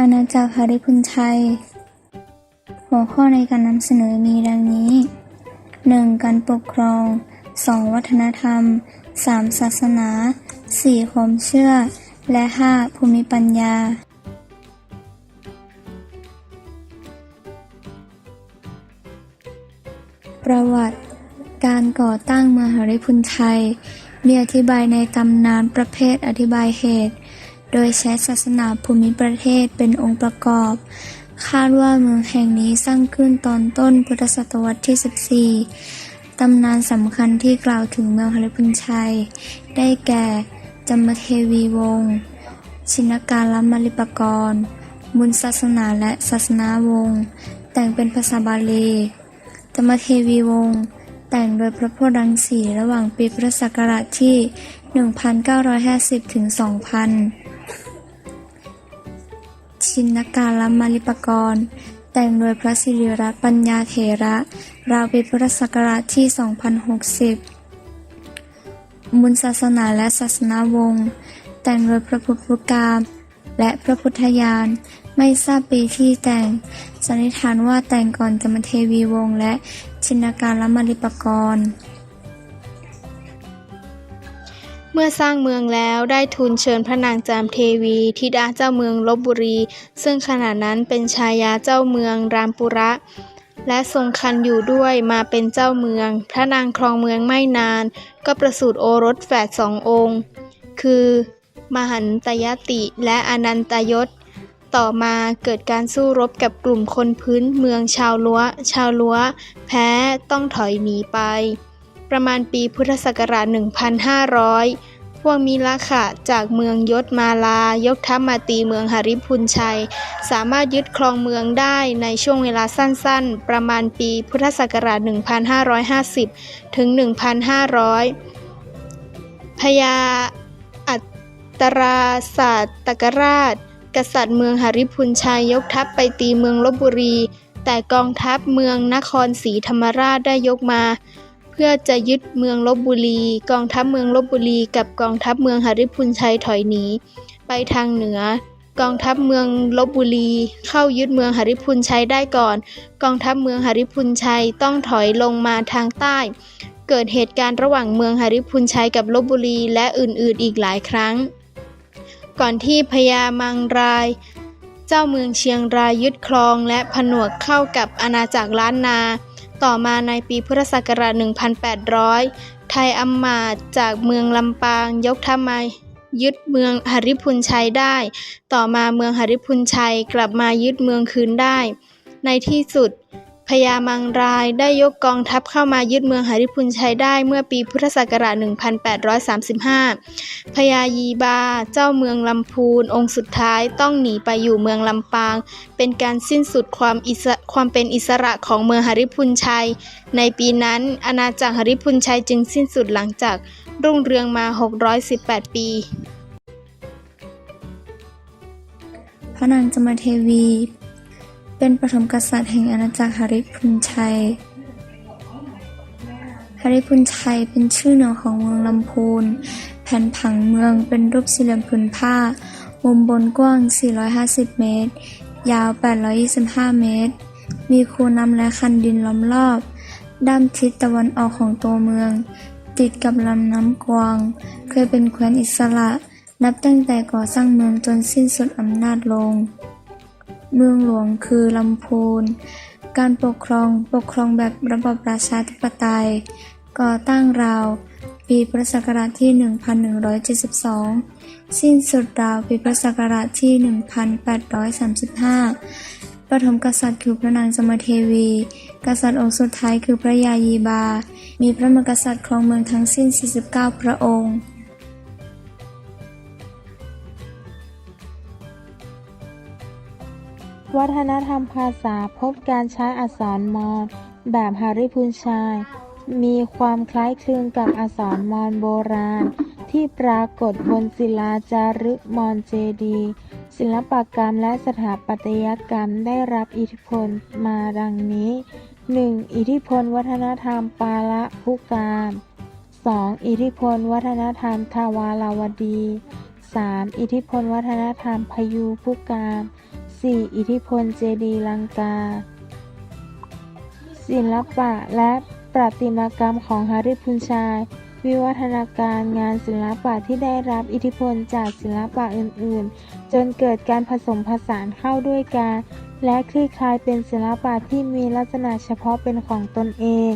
อาณาจักรหริพุนชัย หัวข้อในการนำเสนอมีดังนี้ 1. การปกครอง 2. วัฒนธรรม 3. ศาสนา 4. ความเชื่อ และ 5. ภูมิปัญญา ประวัติ การก่อตั้งมหาริพุนชัย มีอธิบายในตำนานประเภทอธิบายเหตุ โดยใช้ศาสนาภูมิประเทศเป็นองค์ประกอบ คาดว่าเมืองแห่งนี้สร้างขึ้นตอนต้นพุทธศตวรรษที่ 14 ตำนานสำคัญที่กล่าวถึงเมืองหริพุนชัย ได้แก่จมเทวีวงศ์ชินการลมลิปกรณ์บุญศาสนาและศาสนาวงศ์แต่งเป็นภาษาบาลีธรรมเทวีวงศ์แต่งโดยพระโพธิ์รังสีระหว่างปีพุทธศักราชที่ 1950 ถึง 2000 ชินการมาลิปกรณ์ แต่งโดยพระสิริรัตน์ปัญญาเถระ ราวปีพุทธศักราชที่ 2060บุญศาสนาและศาสนาวงศ์ แต่งโดยพระพุทธกามและพระพุทธญาณไม่ทราบปีที่แต่ง สันนิษฐานว่าแต่งก่อนจามเทวีวงศ์และชินการละมาลิปกรณ์ มื่อสร้างเมืองแล้วได้ทูลเชิญพระนางจามเทวีธิดาเจ้าเมืองลบบุรี ซึ่งขณะนั้นเป็นชายาเจ้าเมืองรามปุระ และทรงคันอยู่ด้วยมาเป็นเจ้าเมือง พระนางครองเมืองไม่นาน ก็ประสูติโอรสแฝดสององค์ คือ มหันตยติและอนันตยศ ต่อมาเกิดการสู้รบกับกลุ่มคนพื้นเมืองชาวลัวชาวลัวแพ้ต้องถอยหนีไป ประมาณปีพุทธศักราช 1,500 พวกมิละขะจากเมืองยศมาลายกทัพมาตีเมืองหริพุนชัย สามารถยึดครองเมืองได้ในช่วงเวลาสั้นๆ ประมาณปีพุทธศักราช 1,550 ถึง 1,500 พญาอัตราศาสตกราช กษัตริย์เมืองหริพุนชัยยกทัพไปตีเมืองลบบุรี แต่กองทัพเมืองนครศรีธรรมราชได้ยกมา พื่อจะยึดเมืองลบบุรี กองทัพเมืองลบบุรี กับกองทัพเมืองหริพุนชัยถอยหนีไปทางเหนือ กองทัพเมืองลบบุรี เข้ายึดเมืองหริพุนชัยได้ก่อน กองทัพเมืองหริพุนชัยต้องถอยลงมาทางใต้ เกิดเหตุการณ์ระหว่างเมืองหริพุนชัยกับลบบุรีและอื่นๆอีกหลายครั้ง ก่อนที่พญามังราย เจ้าเมืองเชียงรายยึดครองและผนวกเข้ากับอาณาจักรล้านนา ต่อมาในปีพุทธศักราช 1800 ไทยอัมมาตจากเมืองลำปางยกทัพมายึดเมืองหริพุนชัยได้ ต่อมาเมืองหริพุนชัยกลับมายึดเมืองคืนได้ ในที่สุด พญามังรายได้ยกกองทัพเข้ามายึดเมืองหริพุนชัยได้เมื่อปีพุทธศักราช 1835 พญายีบา เจ้าเมืองลำพูน องค์สุดท้ายต้องหนีไปอยู่เมืองลำปาง เป็นการสิ้นสุดความอิสความเป็นอิสระของเมืองหริพุนชัย ในปีนั้น อาณาจักรหริพุนชัยจึงสิ้นสุดหลังจากรุ่งเรืองมา 618 ปีพระนางจามเทวี เป็นปฐมกษัตริย์แห่งอาณาจักรหริพุนชัยหริพุนชัยเป็นชื่อเหนือของเมืองลำพูน แผ่นผังเมืองเป็นรูปสี่เหลี่ยมผืนผ้า มุมบนกว้าง 450 เมตร ยาว 825 เมตร มีคูน้ำและคันดินล้อมรอบ ด้านทิศตะวันออกของตัวเมือง ติดกับลำน้ำกวาง เคยเป็นแคว้นอิสระ นับตั้งแต่ก่อสร้างเมืองจนสิ้นสุดอำนาจลง เมืองหลวงคือลำพูน การปกครองปกครองแบบระบอบราชาธิปไตย ก่อตั้งราว ปีพุทธศักราชที่ 1172 สิ้นสุดราวปีพุทธศักราชที่ 1835 ปฐมกษัตริย์คือพระนางจามเทวี กษัตริย์องค์สุดท้ายคือพระยายีบา มีพระมกษัตริย์ครองเมืองทั้งสิ้น 49 พระองค์ วัฒนธรรมภาษาพบการใช้อักษรมอญแบบหาริพุนชัยมีความคล้ายคลึงกับอักษรมอญโบราณ ที่ปรากฏบนศิลาจารึกมอญเจดีศิลปกรรมและสถาปัตยกรรมได้รับอิทธิพลมาดังนี้ 1. อิทธิพลวัฒนธรรมปาละพุกาม 2. อิทธิพลวัฒนธรรมทวาราวดี 3. อิทธิพลวัฒนธรรมพยูพุกาม 4. อิทธิพลเจดีลังกา ศิลปะและประติมากรรมของฮาริพุนชาย วิวัฒนาการงานศิลปะที่ได้รับอิทธิพลจากศิลปะอื่นๆ จนเกิดการผสมผสานเข้าด้วยกัน และคลี่คลายเป็นศิลปะที่มีลักษณะเฉพาะเป็นของตนเอง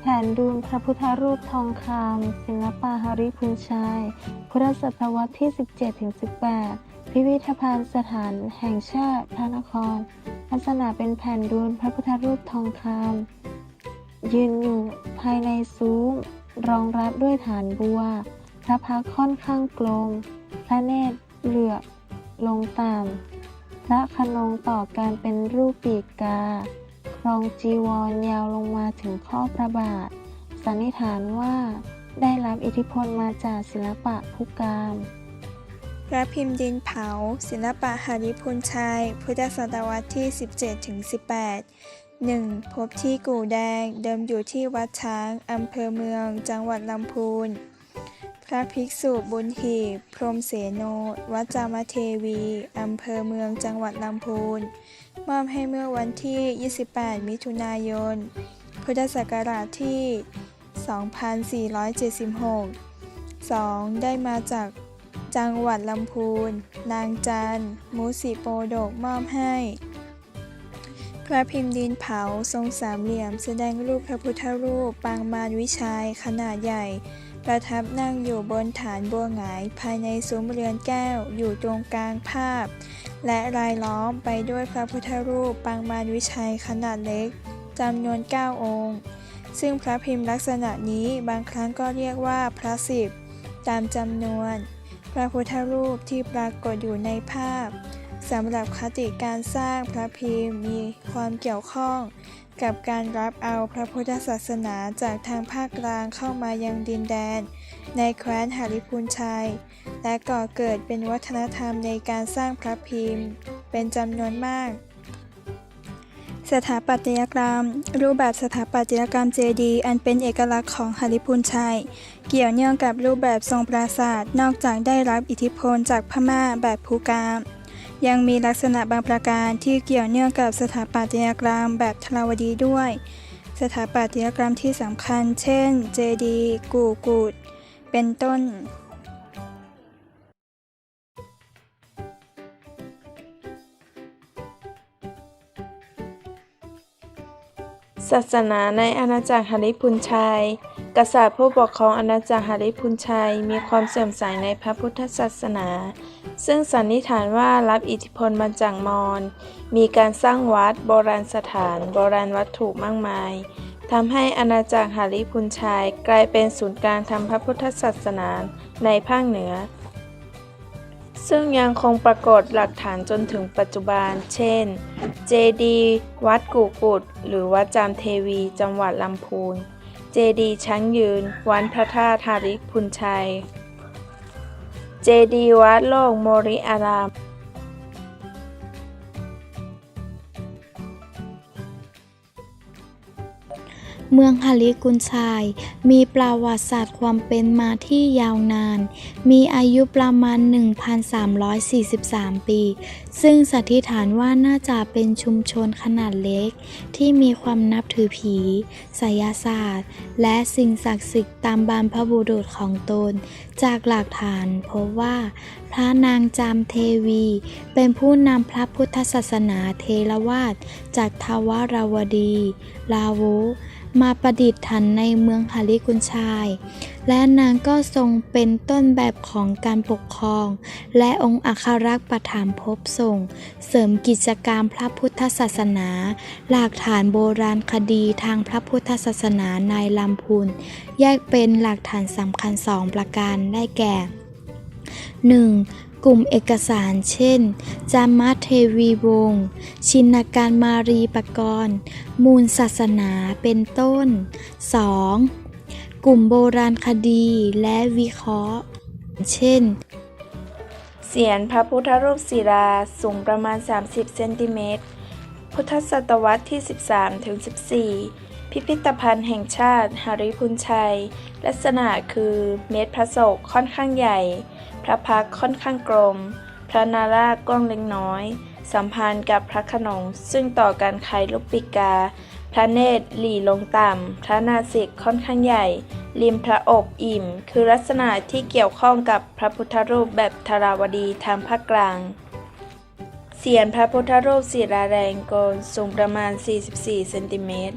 แผ่นดูนพระพุทธรูปทองคำศิลปะฮาริพุนชัย พุทธศตวรรษที่ 17-18 พิพิธภัณฑ์สถานแห่งชาติพระนคร ลักษณะเป็นแผ่นดูนพระพุทธรูปทองคำยืนอยู่ภายในซุ้มรองรับด้วยฐานบัว พระพักค่อนข้างกลม พระเนตรเหลือกลงต่ำพระขนงต่อการเป็นรูปปีกกา ครองจีวรยาวลงมาถึงข้อพระบาท สันนิษฐานว่าได้รับอิทธิพลมาจากศิลปะพุกาม พระพิมพ์ดินเผา ศิลปะหาริพุนชัย พุทธศตวรรษที่ 17-18 1. พบที่กู่แดง เดิมอยู่ที่วัดช้าง อำเภอเมือง จังหวัดลำพูน พระภิกษุบุญหีบ พรมเสโน วัดจามเทวี อำเภอเมือง จังหวัดลำพูน มอบให้เมื่อวันที่ 28 มิถุนายน พุทธศักราชที่ 2476 2. ได้มาจาก จังหวัดลำพูน นางจันมุสิโปโดกมอบให้ พระพิมพ์ดินเผาทรงสามเหลี่ยม แสดงรูปพระพุทธรูป ปางมารวิชัยขนาดใหญ่ ประทับนั่งอยู่บนฐานบัวหงาย ภายในซุ้มเรือนแก้วอยู่ตรงกลางภาพ และรายล้อมไปด้วยพระพุทธรูป ปางมารวิชัยขนาดเล็กจำนวน 9 องค์ ซึ่งพระพิมพ์ลักษณะนี้บางครั้งก็เรียกว่าพระสิบตามจำนวน พระพุทธรูปที่ปรากฏอยู่ในภาพสำหรับคติการสร้างพระพิมพ์มีความเกี่ยวข้อง กับการรับเอาพระพุทธศาสนาจากทางภาคกลางเข้ามายังดินแดน ในแคว้นหาริพูนชัย และก่อเกิดเป็นวัฒนธรรมในการสร้างพระพิมพ์ เป็นจำนวนมาก สถาปัตยกรรม รูปแบบสถาปัตยกรรมเจดีย์อันเป็นเอกลักษณ์ของหาริพูนชัย เกี่ยวเนื่องกับรูปแบบทรงปราสาทนอกจากได้รับอิทธิพลจากพม่าแบบภูกาม ยังมีลักษณะบางประการที่เกี่ยวเนื่องกับสถาปัตยกรรมแบบทราวดีด้วย สถาปัตยกรรมที่สำคัญ เช่น เจดีย์กูกูด เป็นต้น ศาสนาในอาณาจักรหริพุนชัย กษัตริย์ผู้ปกครองอาณาจักรหริพุนชัยมีความเสื่อมสายในพระพุทธศาสนา ซึ่งสันนิษฐานว่ารับอิทธิพลมาจากมอญ มีการสร้างวัด โบราณสถาน โบราณวัตถุมากมายทำให้อาณาจักรหริพุนชัยกลายเป็นศูนย์กลางทางพระพุทธศาสนาในภาคเหนือ ซึ่งยังคงปรากฏหลักฐานจนถึงปัจจุบัน เช่น เจดีวัดกู่กุด หรือวัดจามเทวี จังหวัดลำพูน เจดีช้างยืน วัดพระธาตุธาริกพุนชัย เจดีวัดโลกโมริอาราม เมืองฮาริกุนชาย มีประวัติศาสตร์ความเป็นมาที่ยาวนาน มีอายุประมาณ 1,343 ปี ซึ่งสันนิษฐานว่าน่าจะเป็นชุมชนขนาดเล็ก ที่มีความนับถือผีไสยศาสตร์ และสิ่งศักดิ์สิทธิ์ตามบรรพบุรุษของตน จากหลักฐานพบว่า พระนางจามเทวี เป็นผู้นำพระพุทธศาสนาเทรวาสจากทวารวดี ลาโว มาประดิษฐานในเมืองหาริกุนชาย และนางก็ทรงเป็นต้นแบบของการปกครอง และองค์อัครรักษ์ประถามภพส่ง เสริมกิจกรรมพระพุทธศาสนา หลักฐานโบราณคดีทางพระพุทธศาสนาในลำพูนแยกเป็นหลักฐานสำคัญสองประการได้แก่ 1. กลุ่มเอกสารเช่น จามาเทวีวงศ์ชินการมารีปกรณ์ มูลศาสนาเป็นต้น 2. กลุ่มโบราณคดีและวิเคราะห์ เช่น เสียนพระพุทธรูปศิลาสูงประมาณ 30 เซนติเมตร พุทธศตวรรษที่ 13ถึง14 พิพิธภัณฑ์แห่งชาติหาริพุนชัย ลักษณะคือเม็ดพระโศกค่อนข้างใหญ่ พระพักค่อนข้างกลม พระนาราชกว้างเล็กน้อย สัมพันธ์กับพระขนงซึ่งต่อการไขลูกปิกา พระเนตรหลีลงต่ำ พระนาสิกค่อนข้างใหญ่ ริมพระอกอิ่ม คือลักษณะที่เกี่ยวข้องกับพระพุทธรูปแบบธาราวดีทางภาคกลาง เสียนพระพุทธรูปศิลาแรงโกนสูงประมาณ 44 เซนติเมตร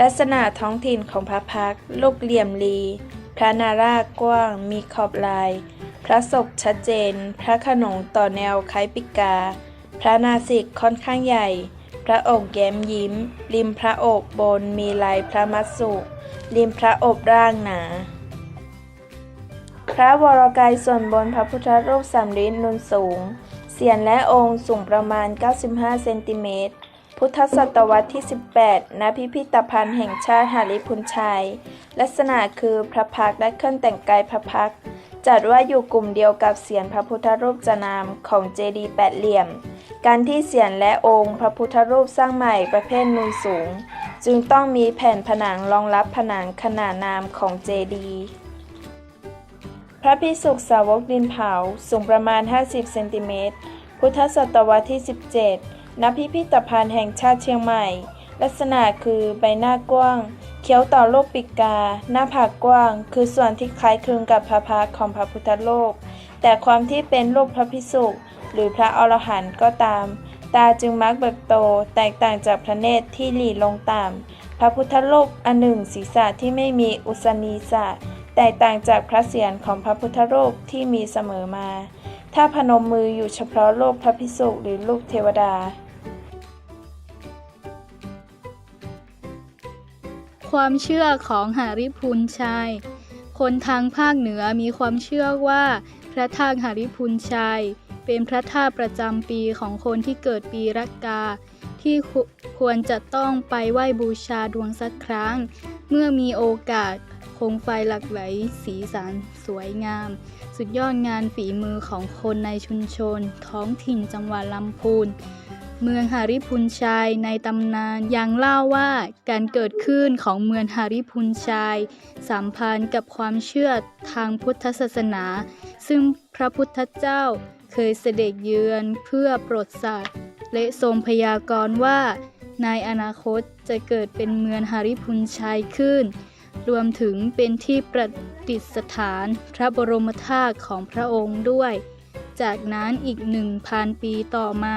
ลักษณะท้องถิ่นของพระพักลูกเหลี่ยมลีพระนาราชกว้างมีขอบลาย พระศกชัดเจน พระขนงต่อแนวคล้ายปิกา พระนาสิกค่อนข้างใหญ่ พระอกแย้มยิ้ม ริมพระอกบนมีลายพระมัสสุริมพระอบร่างหนา พระวรกายส่วนบนพระพุทธรูปสำริดนุนสูง เสียนและองค์สูงประมาณ 95 เซนติเมตรพุทธศตวรรษที่ 18 ณ พิพิธภัณฑ์แห่งชาติหาริพุนชัย ลักษณะคือพระพักและเครื่องแต่งกายพระพัก จัดว่าอยู่กลุ่มเดียวกับเสียนพระพุทธรูปจนามของเจดีย์แปดเหลี่ยม การที่เสียนและองค์พระพุทธรูปสร้างใหม่ประเภทนูนสูง จึงต้องมีแผ่นผนังรองรับผนังขนาดนามของเจดีย์พระพิสุกสาวกดินเผาสูงประมาณ 50 เซนติเมตร พุทธศตวรรษที่ 17 ณ พิพิธภัณฑ์แห่งชาติเชียงใหม่ ลักษณะคือใบหน้ากว้าง เคี้ยวต่อโลกปิกา หน้าผากกว้าง คือส่วนที่คล้ายคลึงกับพระพักของพระพุทธโลก แต่ความที่เป็นรูปพระพิสุหรือพระอรหันต์ก็ตาม ตาจึงมักเบิกโต แตกต่างจากพระเนตรที่หลีลงต่ำพระพุทธรูปอันหนึ่งศีรษะที่ไม่มีอุสนีสะแตกต่างจากพระเศียรของพระพุทธรูปที่มีเสมอมา ถ้าพนมมืออยู่เฉพาะรูปพระพิสุหรือรูปเทวดา ความเชื่อของหาริพุนชัย คนทางภาคเหนือมีความเชื่อว่า พระธาตุหาริพุนชัย เป็นพระธาตุประจำปีของคนที่เกิดปีรักกาที่คควรจะต้องไปไหว้บูชาดวงสักครั้ง เมื่อมีโอกาสคมไฟหลักไหลสีสันสวยงาม สุดยอดงานฝีมือของคนในชุมชน ท้องถิ่นจังหวัดลำพูน เมืองหาริพุนชัยในตำนานยังเล่าว่าการเกิดขึ้นของเมืองหาริพุนชัยสัมพันธ์กับความเชื่อทางพุทธศาสนา ซึ่งพระพุทธเจ้าเคยเสด็จเยือนเพื่อโปรดสัตว์และทรงพยากรณ์ว่า ในอนาคตจะเกิดเป็นเมืองหาริพุนชัยขึ้น รวมถึงเป็นที่ประดิษฐานพระบรมธาตุของพระองค์ด้วย จากนั้นอีกหนึ่งพันปีต่อมา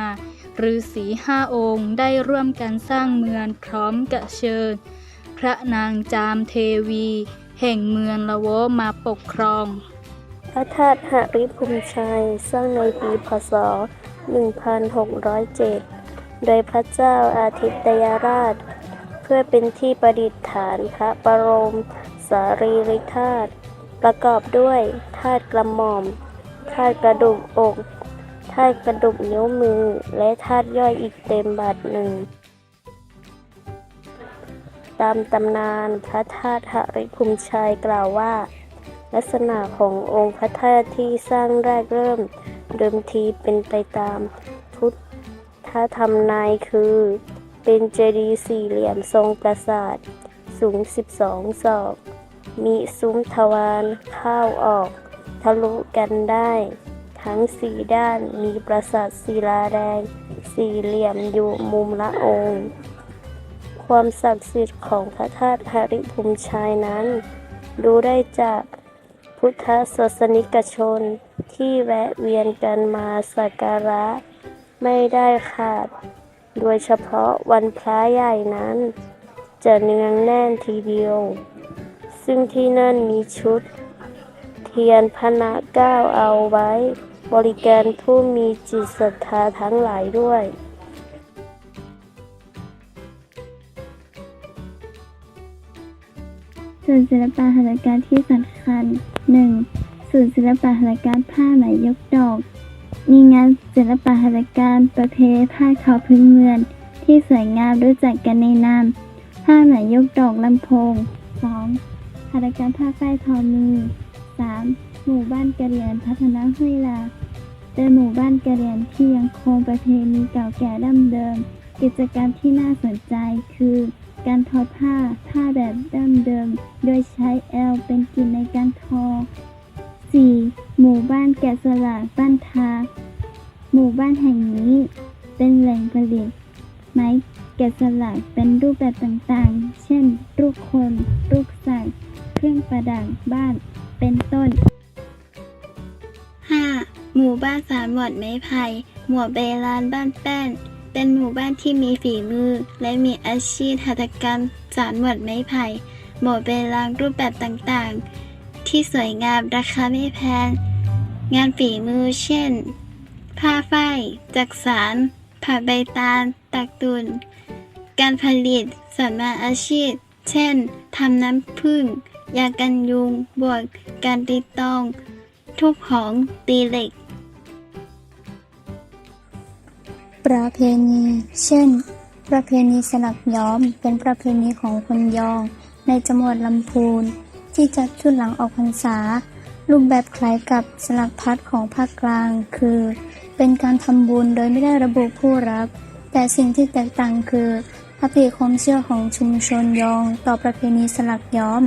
ฤาษีห้าองค์ได้ร่วมกันสร้างเมืองพร้อมกับเชิญ พระนางจามเทวี แห่งเมืองละโวมาปกครอง พระธาตุหริพุนชัยสร้างในปีพศ 1607 โดยพระเจ้าอาทิตยราช เพื่อเป็นที่ประดิษฐานพระบรมสารีริธาตุประกอบด้วยธาตุกระหม่อมธาตุกระดูกอก ธาตุกระดูกนิ้วมือ และธาตุย่อยอีกเต็มบาทหนึ่ง ตามตำนานพระธาตุหริพุนชัยกล่าวว่า ลักษณะขององค์พระธาตุที่สร้างแรกเริ่ม เดิมทีเป็นไปตามพุทธธรรมนายคือ เป็นเจดีย์สี่เหลี่ยมทรงปราสาท สูง 12 ศอก มีซุ้มทวารเข้าออก ทะลุกันได้ ทั้งสี่ด้านมีปราสาทศิลาแดง สี่เหลี่ยมอยู่มุมละองค์ ความศักดิ์สิทธิ์ของพระธาตุหริพุนชัยนั้นดูได้จากพุทธศาสนิกชนที่แวะเวียนกันมาสักการะ ไม่ได้ขาด โดยเฉพาะวันพระใหญ่นั้น จะเนืองแน่นทีเดียว ซึ่งที่นั่นมีชุดเทียนพนะเก้าเอาไว้ บริการผู้มีจิตศรัทธาทั้งหลายด้วยศูนย์ศิลปะหัตถการที่สำคัญ 1. ศูนย์ศิลปะหัตถการผ้าไหมยกดอก มีงานศิลปะหัตถการประเภทผ้าขาวพื้นเมืองที่สวยงามรู้จักกันในนามผ้าไหมยกดอกลำโพง 2. หัตถการผ้าฝ้ายทอมือ 3. หมู่บ้านกะเหรี่ยงพัฒนาห้วยลาเป็นหมู่บ้านกะเหรี่ยงที่ยังคงประเพณีเก่าแก่ดั้งเดิม กิจกรรมที่น่าสนใจคือ การทอผ้าผ้าแบบดั้งเดิม โดยใช้แอลเป็นกิ่นในการทอ 4. หมู่บ้านแกะสลักบ้านทา หมู่บ้านแห่งนี้เป็นแหล่งผลิตไม้แกะสลักเป็นรูปแบบต่างๆ เช่น รูปคน รูปสัตว์ เครื่องประดับบ้าน เป็นต้น หมู่บ้านสามหมวดไม้ไผ่หมวดเบลานบ้านแป้น เป็นหมู่บ้านที่มีฝีมือ และมีอาชีพหัตถกรรมสารหมวดไม้ไผ่หมวดเบลานรูปแบบต่างๆ ที่สวยงามราคาไม่แพง งานฝีมือเช่น ผ้าฝ้ายจักสารผ้าใบตาล ตักตุน การผลิตสัมมาอาชีพ เช่นทำน้ำผึ้งยากันยุง บวกการตีตอง ทุบของตีเหล็ก ประเพณี เช่น ประเพณีสลักย้อม เป็นประเพณีของคนยอง ในจังหวัดลำพูน ที่จัดชุดหลังออกพรรษา รูปแบบคล้ายกับสลักพัดของภาคกลาง คือ เป็นการทำบุญโดยไม่ได้ระบุผู้รับ แต่สิ่งที่แตกต่างคือพระเพความเชื่อของชุมชนยอง ต่อประเพณีสลักย้อม